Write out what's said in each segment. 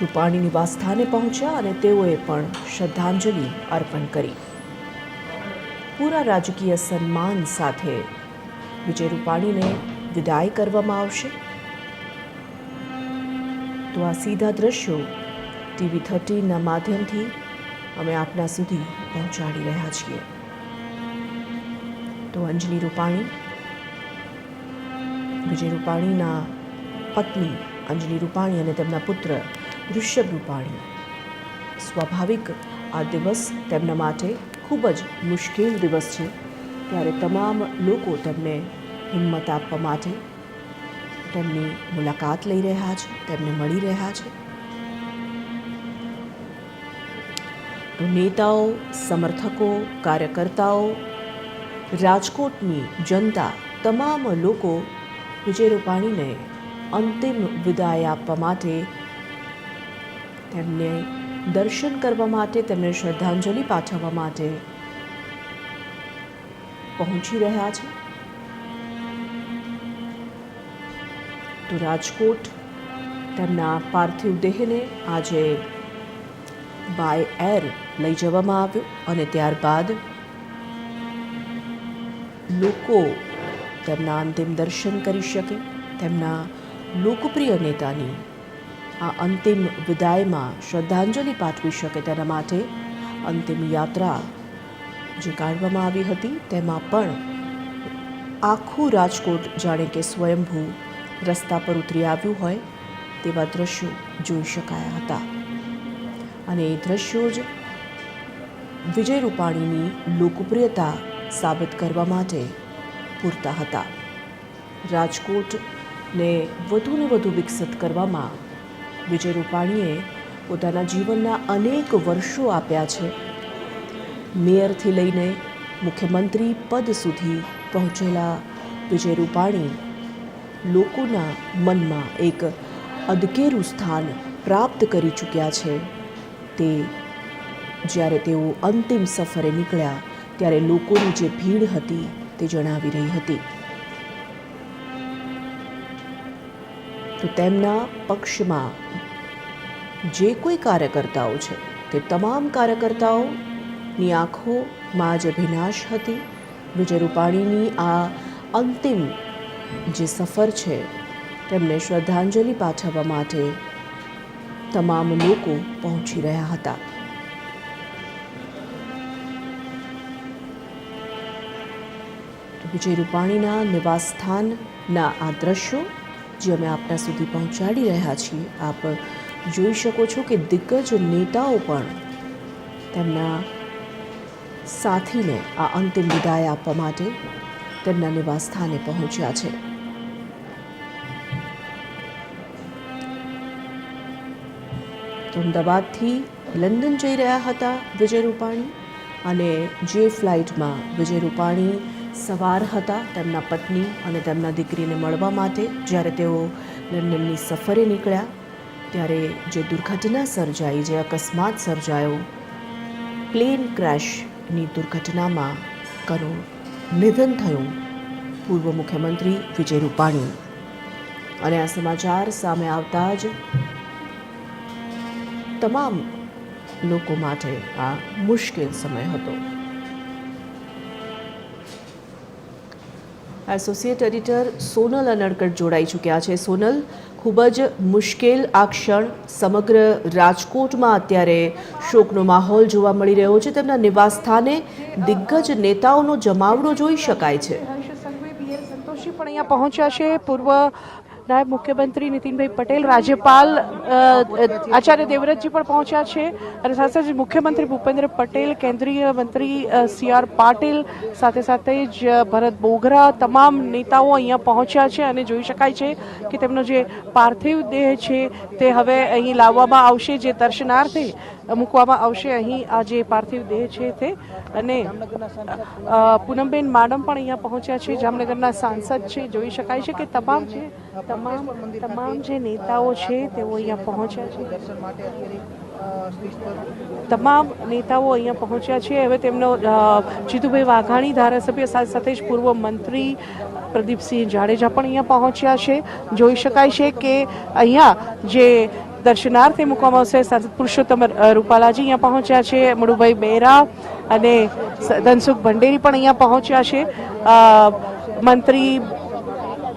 રૂપાણી નિવાસસ્થાને પહોંચ્યા અને તેઓએ પણ શ્રદ્ધાંજલિ અર્પણ કરી. પૂરા રાજકીય સન્માન સાથે વિજય રૂપાણીને વિદાય કરવામાં આવશે. તો આ સીધા દ્રશ્યો ટીવી થર્ટીનના માધ્યમથી અમે આપના સુધી પહોંચાડી રહ્યા છીએ. તો અંજલિ રૂપાણી, વિજય રૂપાણીના પત્ની અંજલિ રૂપાણી અને તેમના પુત્ર ઋષભ રૂપાણી. સ્વાભાવિક, આ દિવસ તેમના માટે ખૂબ જ મુશ્કેલ દિવસ છે. ત્યારે તમામ લોકો તેમને હિંમત આપવા માટે તેમની મુલાકાત લઈ રહ્યા છે, તેમને મળી રહ્યા છે. તો નેતાઓ, સમર્થકો, કાર્યકર્તાઓ, રાજકોટની જનતા, તમામ લોકો વિજય રૂપાણીને અંતિમ વિદાય આપવા માટે તેમને દર્શન કરવા માટે તેમને શ્રદ્ધાંજલિ પાઠવવા માટે પહોંચી રહ્યા છે. તો રાજકોટ તેમના પાર્થિવ દેહને આજે બાય એર લઈ જવામાં આવ્યો અને ત્યારબાદ લોકો તેમના અંતિમ દર્શન કરી શકે. તેમના લોકપ્રિય નેતાની આ અંતિમ વિદાયમાં શ્રદ્ધાંજલિ પાઠવી શકે તેના માટે અંતિમ યાત્રા જે કાઢવામાં આવી હતી, તેમાં પણ આખું રાજકોટ જાણે કે સ્વયંભૂ રસ્તા પર ઉતરી આવ્યું હોય તેવા દ્રશ્યો જોઈ શકાયા હતા. અને એ દ્રશ્યો જ વિજય રૂપાણીની લોકપ્રિયતા સાબિત કરવા માટે પૂરતા હતા. રાજકોટને વધુને વધુ વિકસિત કરવામાં વિજય રૂપાણીએ પોતાના જીવનના અનેક વર્ષો આપ્યા છે. મેયરથી લઈને મુખ્યમંત્રી પદ સુધી પહોંચેલા વિજય રૂપાણી લોકોના મનમાં એક અદકેરું સ્થાન પ્રાપ્ત કરી ચૂક્યા છે. તે જ્યારે તેઓ અંતિમ સફરે નીકળ્યા, ત્યારે લોકોની જે ભીડ હતી તે જણાવી રહી હતી. તો તેમના પક્ષમાં જે કોઈ કાર્યકર્તાઓ છે, તે તમામ કાર્યકર્તાઓની આંખોમાં જે અભિનાશ હતી. વિજય રૂપાણીની આ અંતિમ જે સફર છે, તેમને શ્રદ્ધાંજલિ પાઠવવા માટે તમામ લોકો પહોંચી રહ્યા હતા. વિજય રૂપાણીના નિવાસસ્થાનના આ દ્રશ્યો જે અમે આપના સુધી પહોંચાડી રહ્યા છીએ, આપ જોઈ શકો છો કે દિગ્ગજ નેતાઓ પણ તેમના સાથીને આ અંતિમ વિદાય આપવા માટે તેમના નિવાસસ્થાને પહોંચ્યા છે. અમદાવાદથી લંડન જઈ રહ્યા હતા વિજય રૂપાણી અને જે ફ્લાઇટમાં વિજય રૂપાણી સવાર હતા તેમના પત્ની અને તેમના દીકરીને મળવા માટે જ્યારે તેઓ લંડનની સફરે નીકળ્યા, ત્યારે જે દુર્ઘટના સર્જાઈ, જે અકસ્માત સર્જાયો, પ્લેન ક્રેશની દુર્ઘટનામાં કરું નિધન થયું. પૂર્વ મુખ્યમંત્રી વિજય રૂપાણી. અને આ સમાચાર સામે આવતા જ તમામ લોકો માટે આ મુશ્કેલ સમય હતો. એસોસિએટ એડિટર સોનલ અનડકટ જોડાઈ ચૂક્યા છે. સોનલ ખૂબ જ મુશ્કેલ આ ક્ષણ સમગ્ર રાજકોટમાં અત્યારે શોકનો માહોલ જોવા મળી રહ્યો છે. તેમના નિવાસસ્થાને દિગ્ગજ નેતાઓનો જમાવડો જોઈ શકાય છે. પણ અહીંયા પહોંચ્યા છે. પૂર્વ નાયબ મુખ્યમંત્રી નીતિનભાઈ પટેલ, રાજ્યપાલ આચાર્ય દેવવ્રતજી પણ પહોંચ્યા છે. અને સાથે સાથે મુખ્યમંત્રી ભૂપેન્દ્ર પટેલ, કેન્દ્રીય મંત્રી સી આર પાટીલ, સાથે સાથે જ ભરત બોગરા તમામ નેતાઓ અહીંયા પહોંચ્યા છે અને જોઈ શકાય છે કે તેમનો જે પાર્થિવ દેહ છે તે હવે અહીં લાવવામાં આવશે, જે દર્શનાર્થે મૂકવામાં આવશે. અહીં આ જે પાર્થિવ દેહ છે તે અને પૂનમબેન માડમ પણ અહીંયા પહોંચ્યા છે. જામનગરના સાંસદ છે. જોઈ શકાય છે કે તમામ છે તમામ તમામ જે નેતાઓ છે તેઓ અહીંયા પહોંચ્યા છે. તમામ નેતાઓ અહીંયા પહોંચ્યા છે. હવે તેમનો જીતુભાઈ વાઘાણી ધારાસભ્ય સાથે જ પૂર્વ મંત્રી પ્રદીપસિંહ જાડેજા પણ અહીંયા પહોંચ્યા છે. જોઈ શકાય છે કે અહીંયા જે દર્શનાર્થે મૂકવામાં આવશે. સાંસદ પુરુષોત્તમ રૂપાલાજી અહીંયા પહોંચ્યા છે. મડુભાઈ બેરા અને ધનસુખ ભંડેરી પણ અહીંયા પહોંચ્યા છે. મંત્રી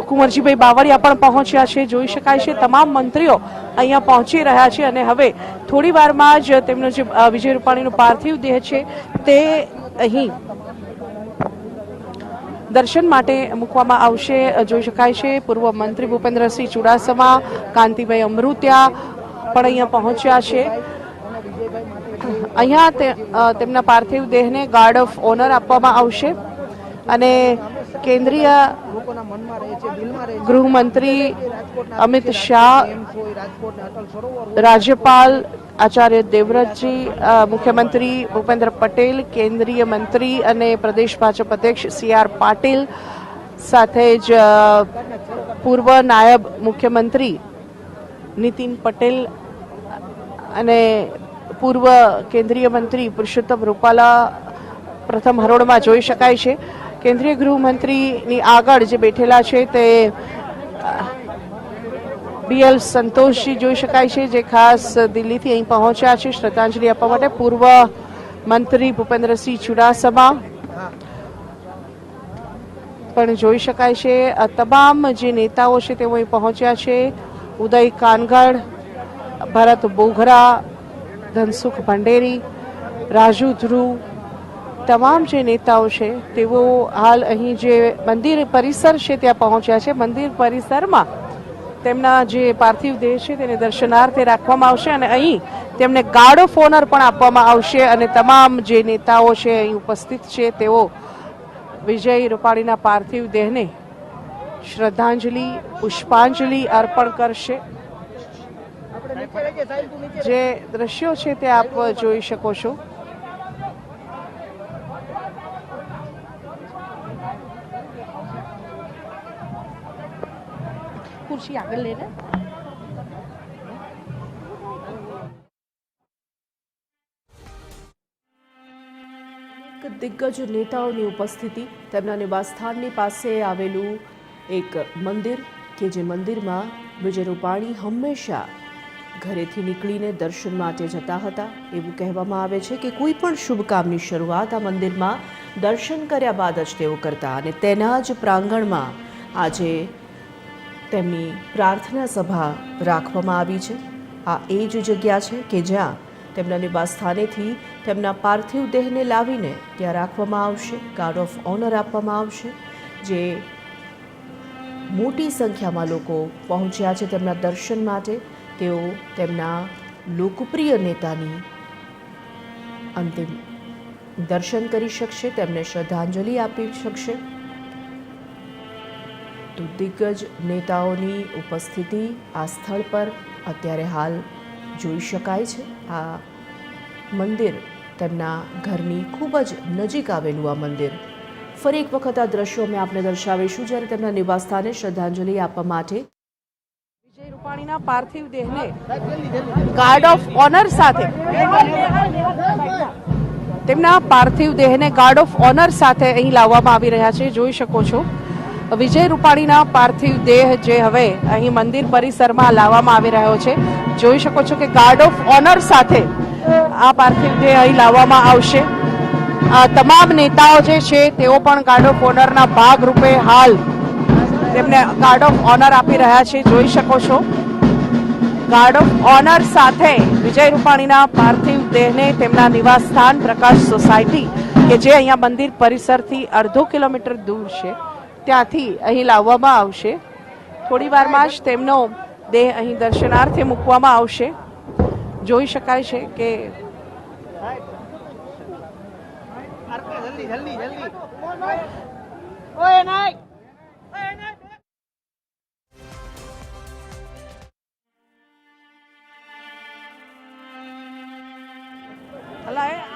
કુંવરજીભાઈ બાવળિયા પણ પહોંચ્યા છે. જોઈ શકાય છે, તમામ મંત્રીઓ અહીંયા પહોંચી રહ્યા છે અને હવે થોડી વારમાં જ તેમનો જે વિજય રૂપાણીનો પાર્થિવ દેહ છે તે અહીં દર્શન માટે મૂકવામાં આવશે. જોઈ શકાય છે, પૂર્વ મંત્રી ભૂપેન્દ્રસિંહ ચુડાસમા, કાંતિભાઈ અમૃત્યા પણ અહીંયા પહોંચ્યા છે. અહીંયા તેમના પાર્થિવ દેહને ગાર્ડ ઓફ ઓનર આપવામાં આવશે. અને કેન્દ્રીય ગૃહમંત્રી અમિત શાહ, રાજ્યપાલ આચાર્ય દેવવ્રતજી મુખ્યમંત્રી ભૂપેન્દ્ર પટેલ, કેન્દ્રીય મંત્રી અને પ્રદેશ ભાજપ અધ્યક્ષ સી આર પાટીલ સાથે જ પૂર્વ નાયબ મુખ્યમંત્રી નીતિન પટેલ અને પૂર્વ કેન્દ્રીય મંત્રી પુરુષોત્તમ રૂપાલા પ્રથમ હરોળમાં જોઈ શકાય છે. કેન્દ્રીય ગૃહમંત્રીની આગળ જે બેઠેલા છે તે બીએલ સંતોષજી જોઈ શકાય છે, જે ખાસ દિલ્હીથી અહીં પહોંચ્યા છે. શ્રદ્ધાંજલિ આપવા માટે પૂર્વ મંત્રી ભૂપેન્દ્રસિંહ ચુડાસમા પણ જોઈ શકાય છે. તમામ જે નેતાઓ છે તેઓ અહીં પહોંચ્યા છે. ઉદય કાનગડ ભરત બોઘરા, ધનસુખ ભંડેરી, રાજુ ધ્રુવ તમામ જે નેતાઓ છે, તેઓ હાલ અહીં જે મંદિર પરિસર છે ત્યાં પહોંચ્યા છે. મંદિર પરિસરમાં તેમના જે પાર્થિવ દેહ છે તેને દર્શનાર્થે રાખવામાં આવશે અને અહીં તેમને ગાર્ડ ઓફ ઓનર પણ આપવામાં આવશે અને તમામ જે નેતાઓ છે અહીં ઉપસ્થિત છે, તેઓ વિજય રૂપાણીના પાર્થિવ દેહને શ્રદ્ધાંજલિ, પુષ્પાંજલિ અર્પણ કરશે. જે દ્રશ્યો છે તે આપ જોઈ શકો છો. ખુરશી આગળ લઈને દિગ્ગજ નેતાઓની ઉપસ્થિતિ તેમના નિવાસસ્થાનની પાસે આવેલું એક મંદિર કે જે મંદિરમાં વિજય રૂપાણી હંમેશા ઘરેથી નીકળીને દર્શન માટે જતા હતા. એવું કહેવામાં આવે છે કે કોઈ પણ શુભ શરૂઆત આ મંદિરમાં દર્શન કર્યા બાદ જ તેઓ કરતા અને તેના જ પ્રાંગણમાં આજે તેમની પ્રાર્થના સભા રાખવામાં આવી છે. આ એ જ જગ્યા છે કે જ્યાં તેમના નિવાસસ્થાનેથી તેમના પાર્થિવ દેહને લાવીને ત્યાં રાખવામાં આવશે, ગાર્ડ ઓફ ઓનર આપવામાં આવશે, જે મોટી સંખ્યામાં લોકો પહોંચ્યા છે તેમના દર્શન માટે. તેઓ તેમના લોકપ્રિય નેતાની અંતિમ દર્શન કરી શકશે, તેમને શ્રદ્ધાંજલિ આપી શકશે. તો દિગ્ગજ નેતાઓની ઉપસ્થિતિ આ સ્થળ પર અત્યારે હાલ જોઈ શકાય છે. આ મંદિર તેમના ઘરની ખૂબ જ નજીક આવેલું આ મંદિર. ફરી એક વખત આ દ્રશ્યો અમે આપને દર્શાવીશું. જ્યારે તેમના નિવાસસ્થાને શ્રદ્ધાંજલિ આપવા માટે વિજય રૂપાણીના પાર્થિવ દેહને ગાર્ડ ઓફ ઓનર સાથે તેમના પાર્થિવ દેહને ગાર્ડ ઓફ ઓનર સાથે અહીં લાવવામાં આવી રહ્યા છે. જોઈ શકો છો. વિજય રૂપાણીના પાર્થિવ દેહ જે હવે અહીં મંદિર પરિસરમાં લાવવામાં આવી રહ્યો છે. જોઈ શકો છો કે ગાર્ડ ઓફ ઓનર સાથે આ પાર્થિવ દેહ અહીં લાવવામાં આવશે. આ તમામ નેતાઓ જે છે, તેઓ પણ ગાર્ડ ઓફ ઓનરના ભાગ રૂપે હાલ તેમને ગાર્ડ ઓફ ઓનર આપી રહ્યા છે જોઈ શકો છો ગાર્ડ ઓફ ઓનર સાથે વિજય રૂપાણીના પાર્થિવ દેહને તેમના નિવાસ સ્થાન પ્રકાશ સોસાયટી કે જે અહીંયા મંદિર પરિસરથી અડધો કિલોમીટર દૂર છે ત્યાંથી અહીં લાવવામાં આવશે થોડી વારમાં જ તેમનો દેહ અહીં દર્શનાર્થે મૂકવામાં આવશે જોઈ શકાય છે કે જલ્દી જલ્દી જલ્દી અલા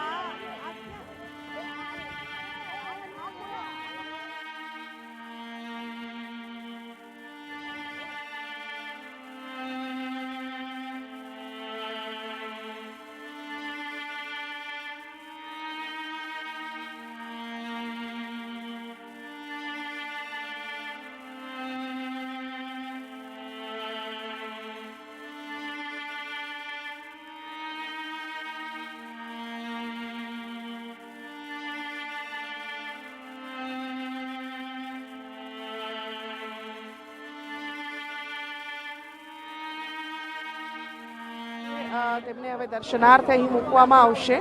તેમને હવે દર્શનાર્થે અહીં મૂકવામાં આવશે.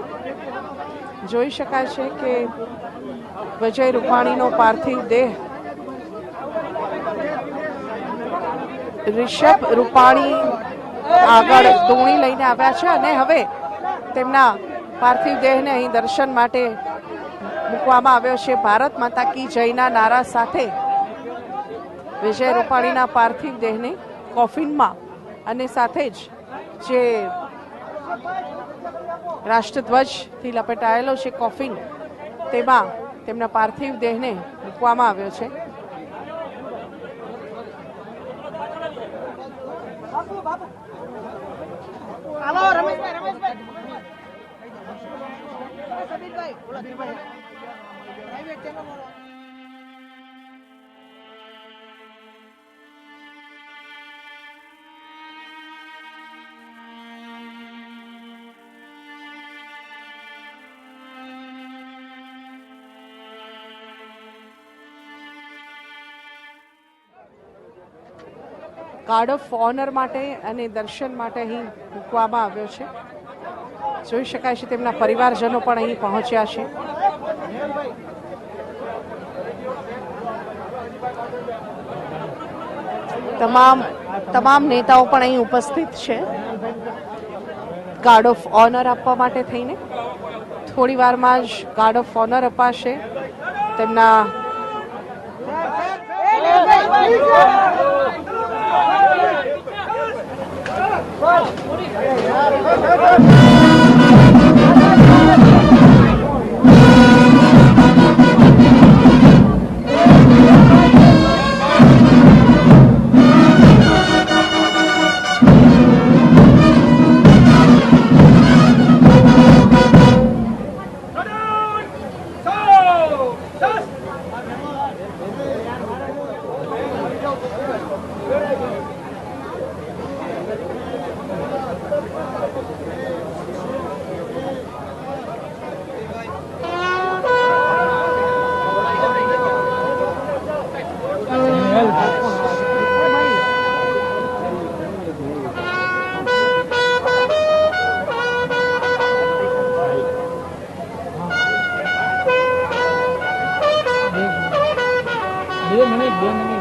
જોઈ શકાય છે કે વિજય રૂપાણીનો પાર્થિવ દેહ રિષભ રૂપાણી આગળ દોણી લઈને આવ્યા છે અને હવે તેમના પાર્થિવ દેહને અહીં દર્શન માટે મૂકવામાં આવ્યો છે. ભારત માતા કી જયના નારા સાથે વિજય રૂપાણીના પાર્થિવ દેહને કોફિનમાં અને સાથે જ જે રાષ્ટ્રધ્વજથી લપેટાયેલો છે કોફિન. તેમાં તેમના પાર્થિવ દેહને મૂકવામાં આવ્યો છે. કાર્ડ ઓફ ઓનર માટે અને દર્શન માટે અહીં મૂકવામાં આવ્યો છે. જોઈ શકાય છે તેમના પરિવારજનો પણ અહીં પહોંચ્યા છે. તમામ તમામ નેતાઓ પણ અહીં ઉપસ્થિત છે. ગાર્ડ ઓફ ઓનર આપવા માટે થઈને. થોડી વારમાં જ ગાર્ડ ઓફ ઓનર અપાશે. તેમના Hadi hadi hadi. Amen.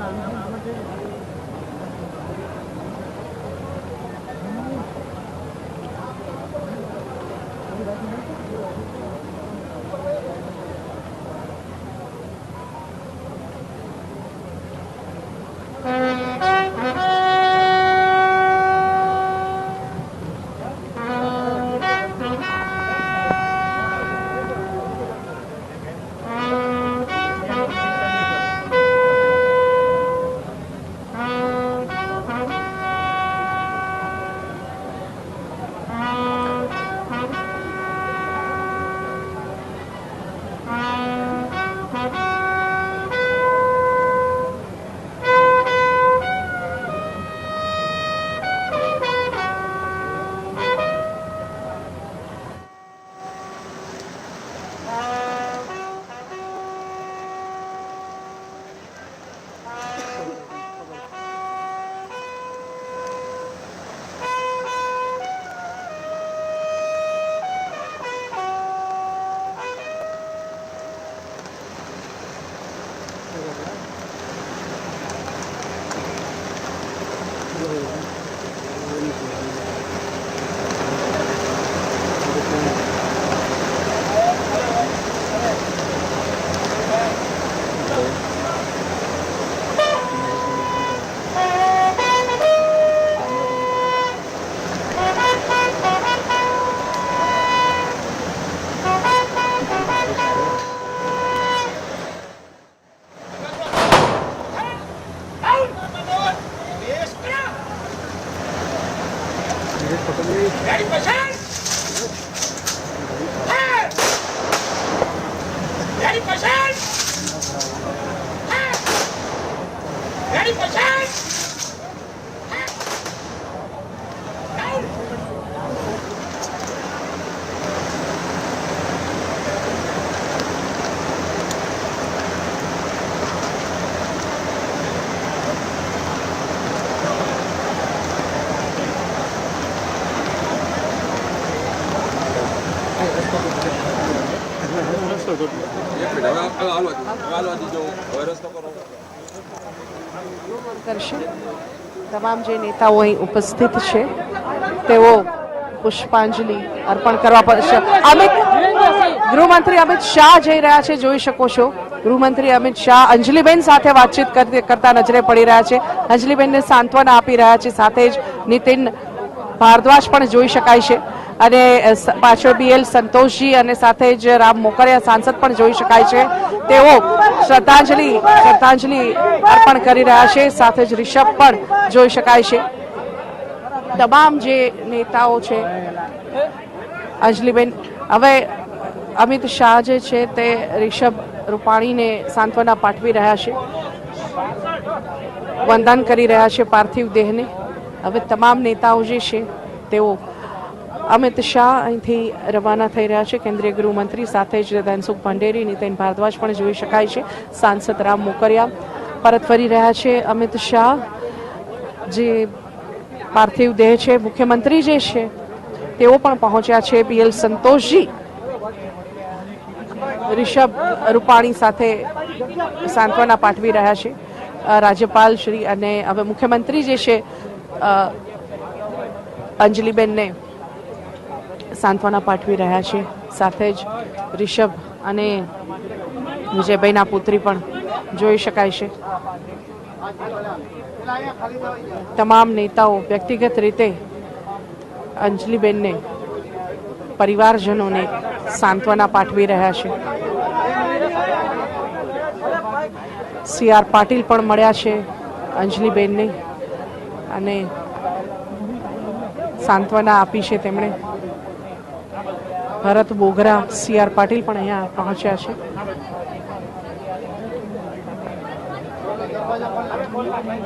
আমাদের કરશે તમામ જે નેતાઓ અહીં ઉપસ્થિત છે, તેઓ પુષ્પાંજલિ અર્પણ કરવા પડશે અમિત, ગૃહમંત્રી અમિત શાહ જઈ રહ્યા છે, જોઈ શકો છો. ગૃહમંત્રી અમિત શાહ અંજલિબેન સાથે વાતચીત કરતા નજરે પડી રહ્યા છે. અંજલિબેનને સાંત્વના આપી રહ્યા છે. સાથે જ નીતિન ભારદ્વાજ પણ જોઈ શકાય છે. અને પાછળ બીએલ સંતોષજી અને સાથે જ રામ મોકરિયા સાંસદ પણ જોઈ શકાય છે. તેઓ શ્રદ્ધાંજલિ શ્રદ્ધાંજલિ અર્પણ કરી રહ્યા છે. સાથે જ રિષભ પણ જોઈ શકાય છે. તમામ જે નેતાઓ છે, અંજલિબેન, હવે અમિત શાહ જે છે તે રિષભ રૂપાણીને સાંત્વના પાઠવી રહ્યા છે. વંદન કરી રહ્યા છે પાર્થિવ દેહને. હવે તમામ નેતાઓ જે છે તેઓ અમિત શાહ અહીંથી રવાના થઈ રહ્યા છે. કેન્દ્રીય ગૃહમંત્રી સાથે જ ધનસુખ ભંડેરી નીતિન ભારદ્વાજ પણ જોઈ શકાય છે. સાંસદ રામ મોકરિયા પરત ફરી રહ્યા છે. અમિત શાહ, જે પાર્થિવ દેહ છે, મુખ્યમંત્રી જે છે, તેઓ પણ પહોંચ્યા છે. પીએલ સંતોષજી, રિષભ રૂપાણી સાથે સાંત્વના પાઠવી રહ્યા છે. રાજ્યપાલ શ્રી અને હવે મુખ્યમંત્રી જે છે અંજલિબેનને સાંત્વના પાઠવી રહ્યા છે. સાથે જ રિષભ અને વિજયભાઈના પુત્રી પણ જોઈ શકાય છે. તમામ નેતાઓ વ્યક્તિગત રીતે અંજલિબેનને પરિવારજનોને સાંત્વના પાઠવી રહ્યા છે. સી આર પાટીલ પણ મળ્યા છે અંજલિબેનને અને સાંત્વના આપી છે તેમણે. ભરત બોગરા સી આર પાટીલ પણ અહીંયા પહોંચ્યા છે.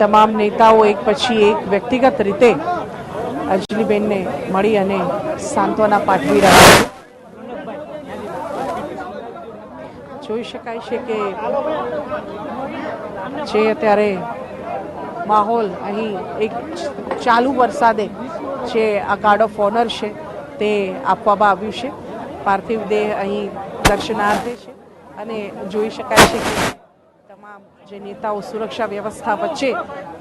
તમામ નેતાઓ એક પછી એક વ્યક્તિગત રીતે અજલીબેનને મળી અને સાંત્વના પાઠવી રહ્યા છે. જોઈ શકાય છે કે જે અત્યારે માહોલ અહીં એક ચાલુ વરસાદે જે આ ગાર્ડ ઓફ ઓનર છે તે આપવામાં આવ્યું છે. પાર્થિવ દેહ અહીં દર્શનાર્થે છે અને જોઈ શકાય છે કે તમામ જે નેતાઓ સુરક્ષા વ્યવસ્થા વચ્ચે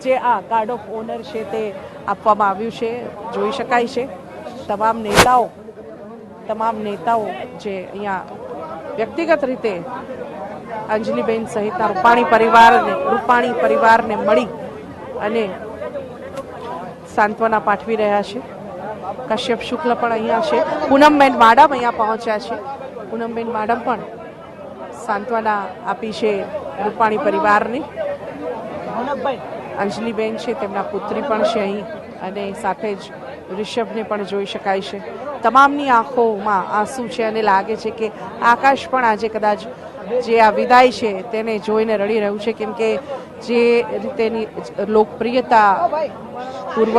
જે આ ગાર્ડ ઓફ ઓનર છે તે આપવામાં આવ્યું છે. જોઈ શકાય છે તમામ નેતાઓ તમામ નેતાઓ જે અહીંયા વ્યક્તિગત રીતે અંજલિબેન સહિતના રૂપાણી પરિવારને રૂપાણી પરિવારને મળી અને સાંત્વના પાઠવી રહ્યા છે. કશ્યપ શુક્લ પણ અહીંયા છે. પૂનમબેન માડમ અહીંયા પહોંચ્યા છે. પૂનમબેન માડમ પણ સાંત્વના આપી છે રૂપાણી પરિવારની. અંજલિબેન છે, તેમના પુત્રી પણ છે અહીં અને સાથે જ ઋષભને પણ જોઈ શકાય છે. તમામની આંખોમાં આંસુ છે અને લાગે છે કે આકાશ પણ આજે કદાચ જે આ વિદાય છે તેને જોઈને રડી રહ્યું છે. કેમ કે જે રીતેની લોકપ્રિયતા પૂર્વ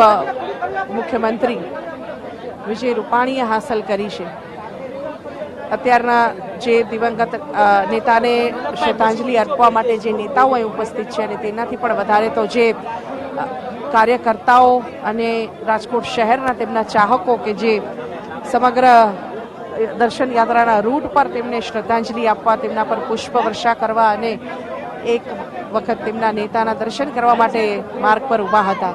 મુખ્યમંત્રી વિજય રૂપાણીએ હાંસલ કરી છે. અત્યારના જે દિવંગત નેતાને શ્રદ્ધાંજલિ અર્પવા માટે જે નેતાઓ અહીં ઉપસ્થિત છે અને તેનાથી પણ વધારે તો જે કાર્યકર્તાઓ અને રાજકોટ શહેરના તેમના ચાહકો કે જે સમગ્ર દર્શન યાત્રાના રૂટ પર તેમને શ્રદ્ધાંજલિ આપવા, તેમના પર પુષ્પ વર્ષા કરવા અને એક વખત તેમના નેતાના દર્શન કરવા માટે માર્ગ પર ઊભા હતા.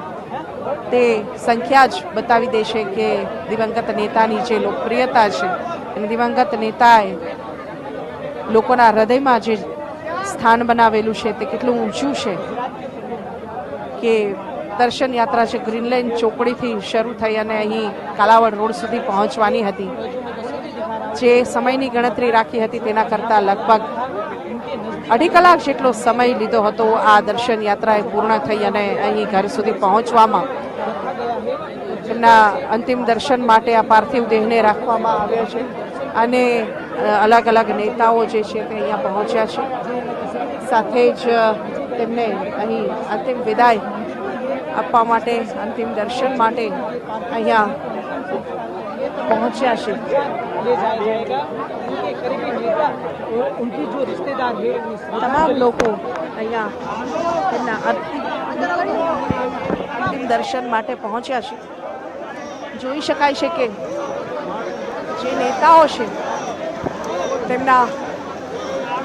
તે સંખ્યા જ બતાવી દેશે કે દિવંગત નેતાની જે લોકપ્રિયતા છે અને દિવંગત નેતાએ લોકોના હૃદયમાં જે સ્થાન બનાવેલું છે તે કેટલું ઊંચું છે કે દર્શન યાત્રા છે ગ્રીનલેન્ડ ચોકડીથી શરૂ થઈ અને અહીં કાલાવડ રોડ સુધી પહોંચવાની હતી. જે સમયની ગણતરી રાખી હતી તેના કરતાં લગભગ અઢી કલાક જેટલો સમય લીધો હતો આ દર્શન યાત્રાએ પૂર્ણ થઈ અને અહીં ઘર સુધી પહોંચવામાં ભગવાનના અંતિમ દર્શન માટે આ પાર્થિવ દેહને રાખવામાં આવ્યો છે. અને અલગ અલગ નેતાઓ જે છે તે અહીંયા પહોંચ્યા છે. સાથે જ તેમને અહીં અંતિમ વિદાય આપવા માટે, અંતિમ દર્શન માટે અહીંયા પહોંચ્યા છે. તમામ લોકો અહીંયા તેમના અંતિમ દર્શન માટે પહોંચ્યા છે. જોઈ શકાય છે કે જે નેતાઓ છે, તેમના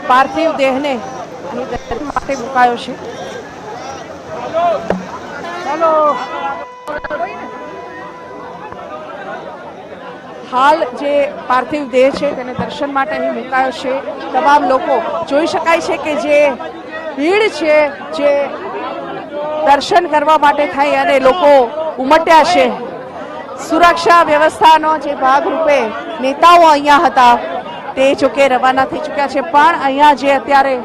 પાર્થિવ દેહને અહીં દર્શન માટે મુકાયો છે. ચાલો. હાલ જે પાર્થિવ દેહ છે, તેને દર્શન માટે અહીં મુકાયો છે. તમામ લોકો જોઈ શકાય છે કે જે ભીડ છે, જે દર્શન કરવા માટે થઈ અને લોકો ઉમટ્યા છે. સુરક્ષા વ્યવસ્થાનો જે ભાગરૂપે નેતાઓ અહીંયા હતા, તે જોકે રવાના થઈ ચૂક્યા છે. પણ અહીંયા જે અત્યારે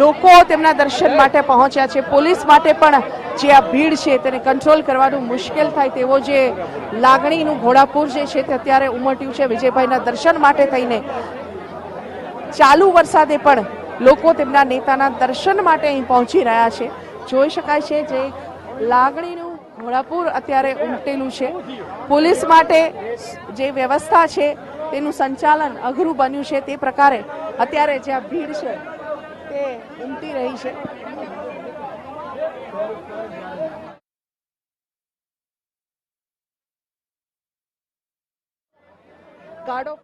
લોકો તેમના દર્શન માટે પહોંચ્યા છે, પોલીસ માટે પણ જે આ ભીડ છે તેને કંટ્રોલ કરવાનું મુશ્કેલ થાય તેવો જે લાગણીનું ઘોડાપૂર જે છે તે અત્યારે ઉમટ્યું છે. વિજયભાઈના દર્શન માટે થઈને ચાલુ વરસાદે પણ લોકો તેમના નેતાના દર્શન માટે અહીં પહોંચી રહ્યા છે. જોઈ શકાય છે જે લાગણીનું ઘોડાપૂર અત્યારે ઉમટેલું છે. પોલીસ માટે જે વ્યવસ્થા છે, તેનું સંચાલન અઘરું બન્યું છે. તે પ્રકારે અત્યારે જે ભીડ છે, તે ઉમટી રહી છે. ગાર્ડો